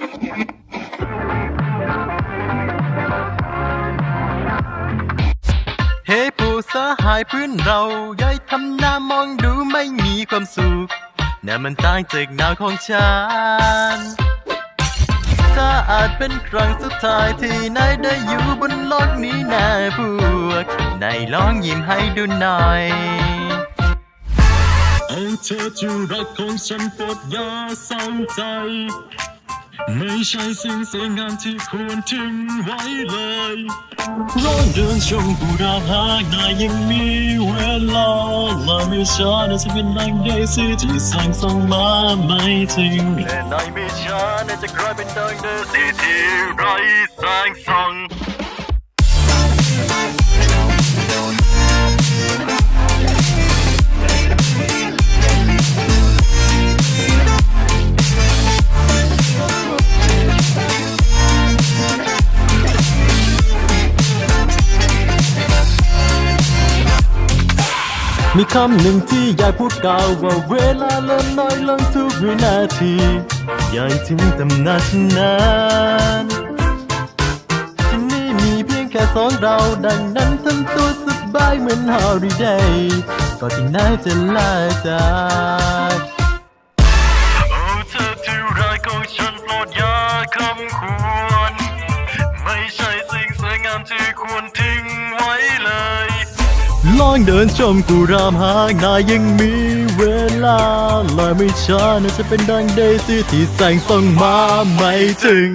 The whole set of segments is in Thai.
เฮ้ผู้สหายเพื่อนเราย้ายทำหน้ามองดูไม่มีความสุขน่มันต่างจากหนาวของฉัน ถ้าอาจเป็นครั้งสุดท้ายที่นายได้อยู่บนโลกนี้นะพวกนายลองยิ้มให้ดูหน่อยเอาเธอที่รักของฉันปรดยาเศร้าใจ ไม่ใช่สิ่งสวยงามที่ควรทิ้งไว้เลยร้อนเดินชมผู้ดาวหานายยังมีเวลาและไม่ช้าน่าจะเป็นดังเดซี่ที่สร้างส่งมาไม่ทิ้งและนไม่ช้าน่าจะกลายเป็นดังเดซีที่ไร้แสงส่อง มีคำหนึ่งที่ยากพูดกล่าวว่าเวลาเริ่มน้อยลงทุกวินาทีใหญ่ถึงตำนานฉันนั้นที่นี่มีเพียงแค่สองเราดังนั้นทำตัวสบายเหมือนฮอลิเดย์ก่อนที่นายจะลาจากโอ้เธอที่รักของฉันโปรดอย่าคำค ลองเดินชมกูรามหากนายยังมีเวลาและไม่ช้าน่าจะเป็นดังเดซี่ที่แสงส่องมาไม่ถึง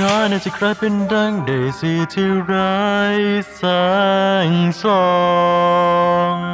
ช้าน่าจะกลายเป็นดังเดซี่ที่ไร้แสงสอง